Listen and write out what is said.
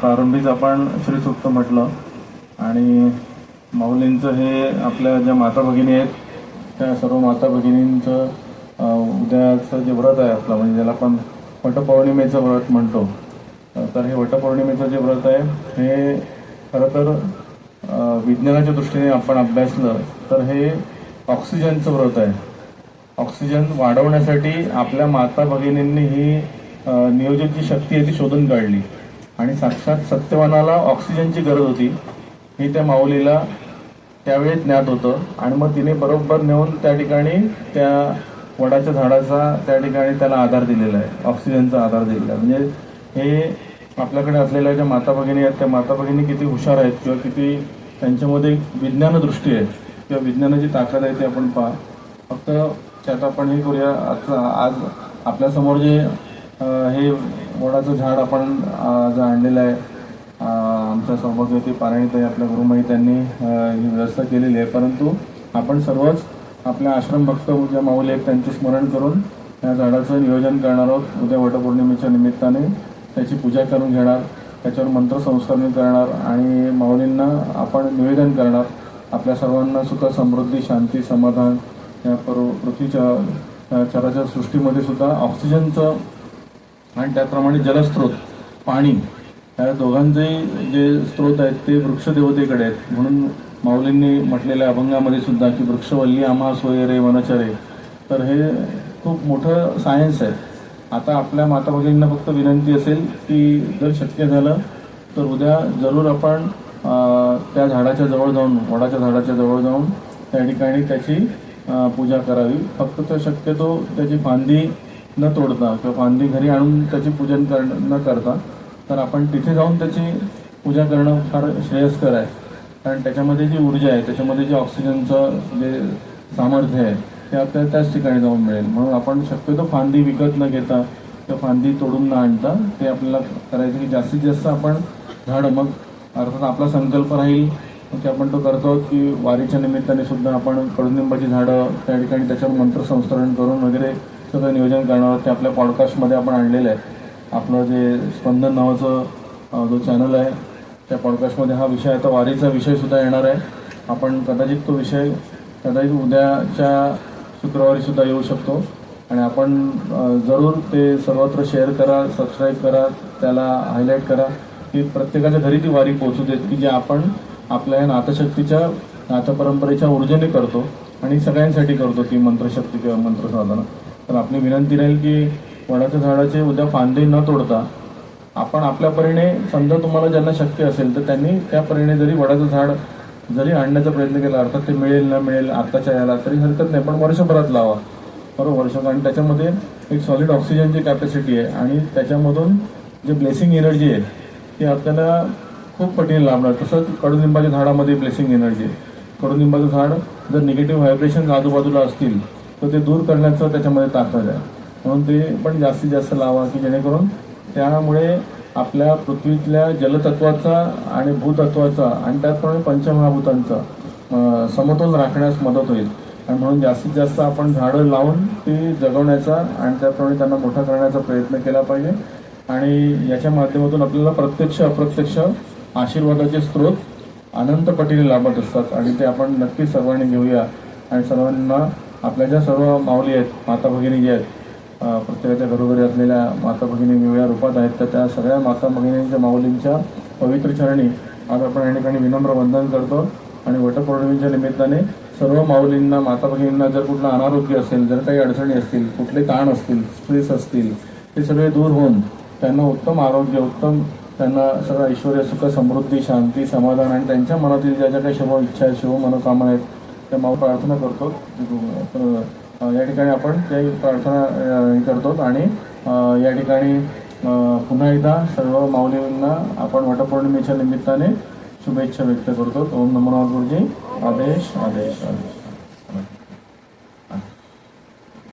प्रारंभीच आपण श्रीसुक्त म्हटलं. आणि माऊलींचं हे आपल्या ज्या माता भगिनी आहेत त्या सर्व माता भगिनींचं उद्याचं जे व्रत आहे आपलं म्हणजे ज्याला आपण वटपौर्णिमेचं व्रत म्हणतो तर हे वटपौर्णिमेचं जे व्रत आहे हे खरं तर विज्ञानाच्या दृष्टीने आपण अभ्यासलं तर हे ऑक्सिजनचं व्रत आहे. ऑक्सिजन वाढवण्यासाठी आपल्या माता भगिनींनी ही नियोजनची नियोजित जी शक्ती आहे ती शोधून काढली. आणि साक्षात सत्यवानाला ऑक्सिजनची गरज होती. हे त्या माऊलीला त्यावेळी ज्ञात होतं. आणि मग तिने बरोबर नेऊन त्या ठिकाणी त्या वडाच्या झाडाचा त्या ठिकाणी त्याला आधार दिलेला आहे. ऑक्सिजनचा आधार दिलेला आहे. म्हणजे हे आपल्याकडे असलेल्या ज्या माता भगिनी आहेत त्या माता भगिनी किती हुशार आहेत किंवा किती त्यांच्यामध्ये विज्ञानदृष्टी आहे किंवा विज्ञानाची ताकद आहे ती आपण पहा. फक्त त्यात आपण हे करूया. आता आज आपल्यासमोर जे हे मोडाचं झाड आपण आज आणलेलं आहे आमच्या सौभाग्यवती पारायणीताई आपल्या गुरुमाई त्यांनी ही व्यवस्था केलेली आहे. परंतु आपण सर्वच आपल्या आश्रम भक्त ज्या माऊली आहेत त्यांचे स्मरण करून या झाडाचं नियोजन करणार आहोत. उद्या वटपौर्णिमेच्या निमित्ताने त्याची पूजा करून घेणार त्याच्यावर मंत्रसंस्करण करणार आणि माऊलींना आपण निवेदन करणार. आपल्या सर्वांना सुख समृद्धी शांती समाधान या पर पृथ्वीच्या चराच्या सृष्टीमध्ये सुद्धा ऑक्सिजनचं आणि त्याप्रमाणे जलस्रोत पाणी या दोघांचेही जे स्रोत आहेत ते वृक्षदेवतेकडे आहेत. म्हणून माऊलींनी म्हटलेल्या अभंगामध्ये सुद्धा की वृक्षवल्ली आम्हा सोय रे वनचरे. तर हे खूप मोठं सायन्स आहे. आता आपल्या माता भगिनींना फक्त विनंती असेल की जर शक्य झालं तर उद्या जरूर आपण त्या झाडाच्या जवळ जाऊन वडाच्या झाडाच्या जवळ जाऊन त्या ठिकाणी त्याची पूजा करावी. फक्त तर शक्यतो त्याची फांदी न तोडता किंवा फांदी घरी आणून त्याची पूजन कर न करता तर आपण तिथे जाऊन त्याची पूजा करणं फार श्रेयस्कर आहे. कारण त्याच्यामध्ये जी ऊर्जा आहे त्याच्यामध्ये जे ऑक्सिजनचं जे सामर्थ्य आहे ते आपल्याला त्याच ठिकाणी जाऊन मिळेल. म्हणून आपण शक्यतो फांदी विकत न घेता किंवा फांदी तोडून न आणता ते आपल्याला करायचं की जास्तीत जास्त आपण झाडं मग अर्थात आपला संकल्प राहील की आपण तो करतो की वारीच्या निमित्ताने सुद्धा आपण कडुनिंबाची झाडं त्या ठिकाणी त्याच्यावर मंत्रसंस्करण करून वगैरे सगळं नियोजन करणार आहोत ते आपल्या पॉडकास्टमध्ये आपण आणलेलं आहे. आपलं जे स्पंदन नावाचं जो चॅनल आहे त्या पॉडकास्टमध्ये हा विषय आता वारीचा विषयसुद्धा येणार आहे. आपण कदाचित तो विषय कदाचित उद्याच्या शुक्रवारीसुद्धा येऊ शकतो. आणि आपण जरूर ते सर्वत्र शेअर करा सबस्क्राईब करा त्याला हायलाईट करा की प्रत्येकाच्या घरी ती वारी पोहोचू देत की जे आपण आपल्या या नाथशक्तीच्या नाथपरंपरेच्या ऊर्जेने करतो आणि सगळ्यांसाठी करतो ती मंत्रशक्ती किंवा मंत्रसाधना. तर आपली विनंती राहील की वडाच्या झाडाचे उद्या फांदे न तोडता आपण आपल्या परीने समजा तुम्हाला ज्यांना शक्य असेल तर त्यांनी त्या परीने जरी वडाचं झाड जरी आणण्याचा प्रयत्न केला अर्थात ते मिळेल न मिळेल आत्ताच्या याला तरी हरकत नाही. पण वर्षभरात लावा. बरोबर? वर्ष कारण त्याच्यामध्ये एक सॉलिड ऑक्सिजनची कॅपॅसिटी आहे. आणि त्याच्यामधून जे ब्लेसिंग एनर्जी आहे ती आपल्याला खूप पटीने लाभणार तसंच कडुलिंबाच्या झाडामध्ये ब्लेसिंग एनर्जी आहे. कडुलिंबाचं झाड जर निगेटिव्ह व्हायब्रेशन आजूबाजूला असतील तर ते दूर करण्याचं त्याच्यामध्ये ताकद आहे. म्हणून ते पण जास्तीत जास्त लावा की जेणेकरून त्यामुळे आपल्या पृथ्वीतल्या जलतत्वाचा आणि भूतत्वाचा आणि त्याचप्रमाणे पंचमहाभूतांचा समतोल राखण्यास मदत होईल. आणि म्हणून जास्तीत जास्त आपण झाडं लावून ती जगवण्याचा आणि त्याप्रमाणे त्यांना मोठा करण्याचा प्रयत्न केला पाहिजे. आणि याच्या माध्यमातून आपल्याला प्रत्यक्ष अप्रत्यक्ष आशीर्वादाचे स्रोत अनंत पटीने लाभत असतात. आणि ते आपण नक्की सर्वांनी घेऊया. आणि सर्वांना आपल्या ज्या सर्व माऊली आहेत माता भगिनी ज्या आहेत प्रत्येकाच्या घरोघरी असलेल्या माता भगिनी वेगवेगळ्या रूपात आहेत तर त्या सगळ्या माता भगिनींच्या माऊलींच्या पवित्र चरणी आज आपण या ठिकाणी विनम्र वंदन करतो. आणि वटपौर्णिमेच्या निमित्ताने सर्व माऊलींना माता भगिनींना जर कुठलं अनारोग्य असेल जर काही अडचणी असतील कुठले ताण असतील स्ट्रेस असतील ते सगळे दूर होऊन त्यांना उत्तम आरोग्य उत्तम त्यांना सगळं ऐश्वर सुख समृद्धी शांती समाधान आणि त्यांच्या मनातील ज्या ज्या काही शुभ इच्छा आहेत शुभ मनोकामना आहेत त्या माऊ प्रार्थना करतो. या ठिकाणी आपण ते प्रार्थना हे करतो आणि या ठिकाणी पुन्हा एकदा सर्व माऊलींना आपण वटपौर्णिमेच्या निमित्ताने शुभेच्छा व्यक्त करतो. ओम नमो गुरुजी. आदेश आदेश आदेश.